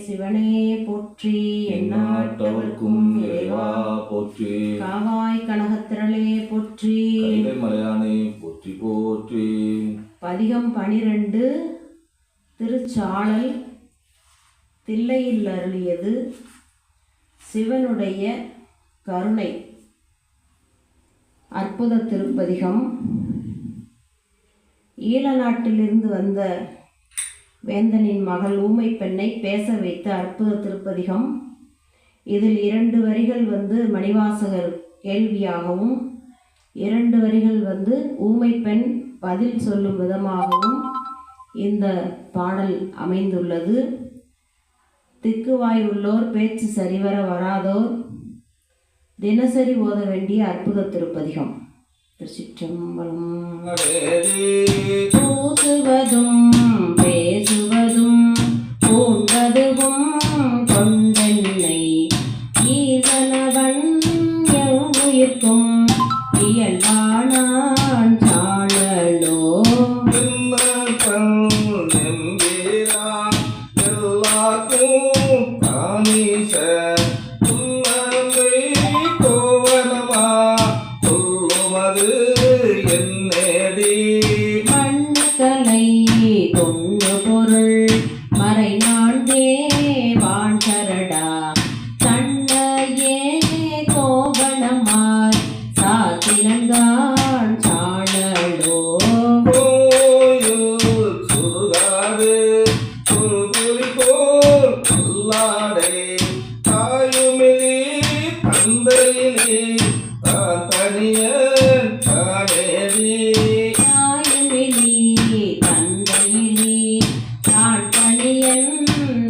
சிவனே போற்றி எந்நாட்டவர்க்கும் இறைவா போற்றி. காவாய் கனகத்திரளே போற்றி. மலையானே போற்றி போற்றி. பதிகம் பனிரெண்டு திருச்சாளல் தில்லையில் அருளியது சிவனுடைய கருணை. அற்புத திருப்பதிகம். ஈழ நாட்டிலிருந்து வந்த வேந்தனின் மகள் ஊமை பெண்ணை பேச வைத்த அற்புத திருப்பதிகம் இதில் இரண்டு வரிகள் வந்து மணிவாசகர் கேள்வியாகவும் இரண்டு வரிகள் வந்து ஊமை பெண் பதில் சொல்லும் விதமாகவும் இந்த பாடல் அமைந்துள்ளது. திக்குவாய் உள்ளோர் பேச்சு சரிவர வராதோர் தினசரி ஓத வேண்டிய அற்புத திருப்பதிகம் திருச்சிற்றம்பலம்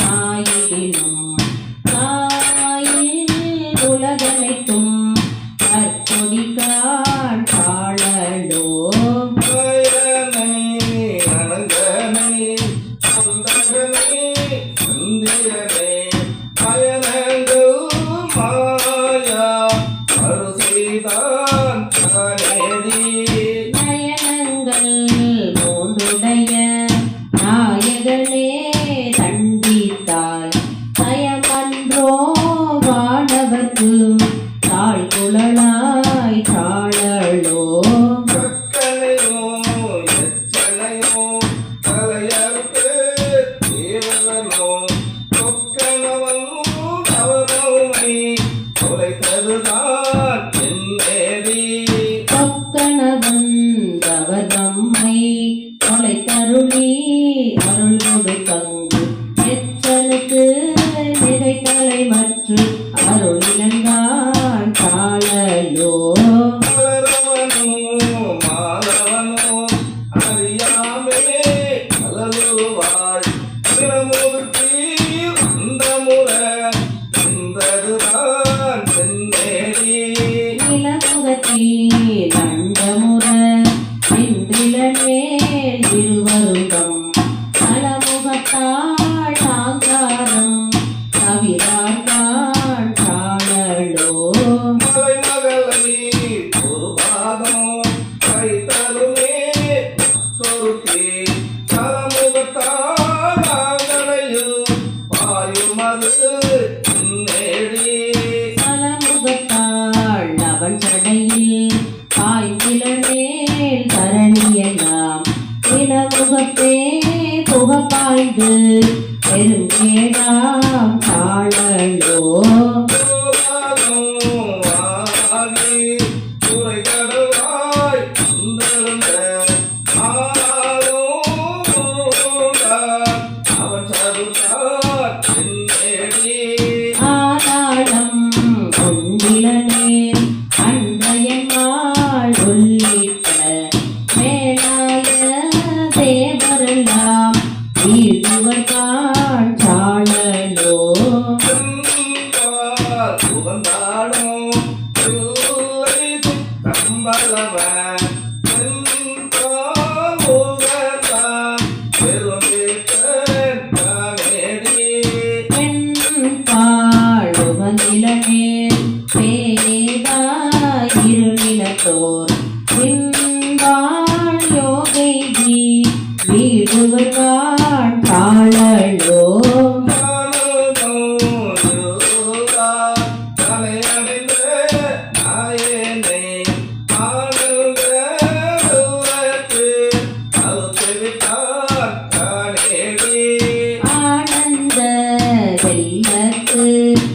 നായിടണം அருள்கொடு பங்கு எச்சனுக்கு நிகைத்தலை மற்ற அருள் இழந்தான் சாழலோ நிலமுகத்தில் அண்டமுற நின்றிலமேல் நலமுகத்தாள் அவன் சடையில் பாய்ந்திலமேல் பெண்பாழுமதிலமேல் பேரேதாய் இருநிலத்தோர். பின்பாள் யோகைதி வீடுவர் காண் Thank.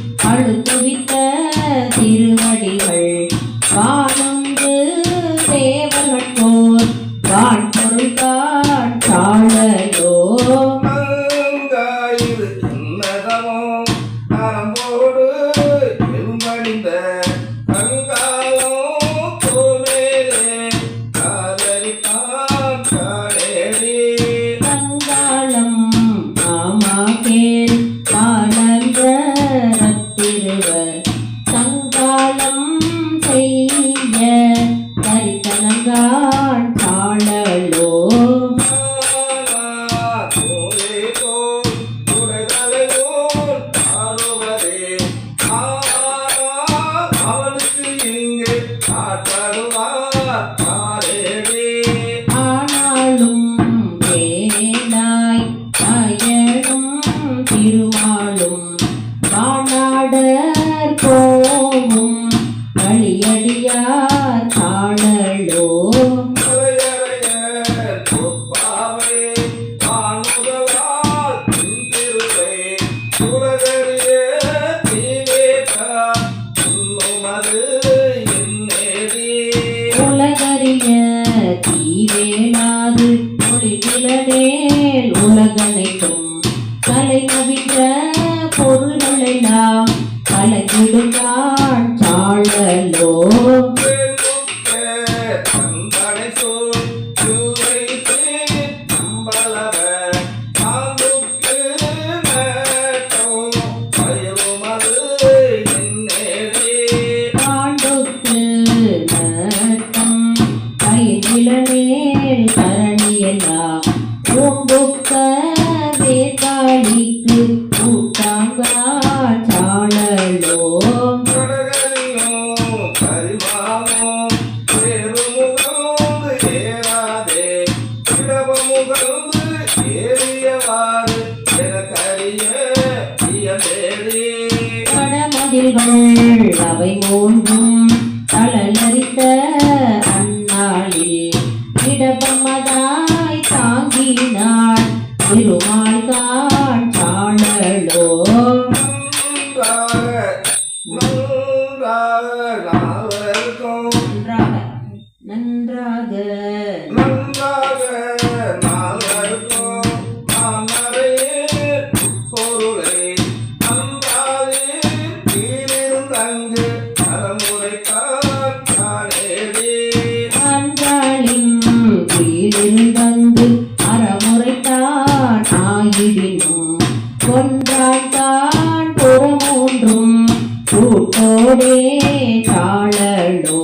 போலும். பாடாடர் போவும் வழியடியார் காணலோ. உலகறிய தீவேனாது ஒளி நிலநேல் உலகனைக்கும் now. மனமும் அலலரித்த அந்நாளில் இடபமதாய் தாங்கினாள். திருமால் தான் காணலோ நன்றாக. நன்றாக ஒன்றாய் தான் தோன்றும் கூட்டோடே தாழலோ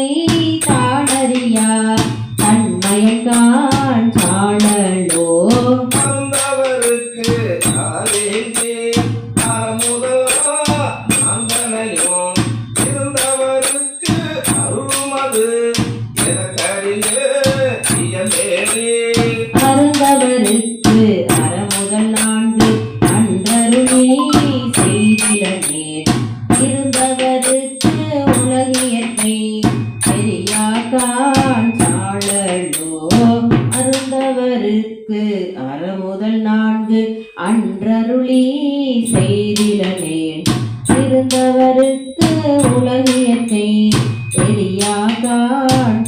அறமுதல் நான்கு அன்றருளி செய்திலனேன் இருந்தவருக்கு உலகியத்தை தெரியாதான்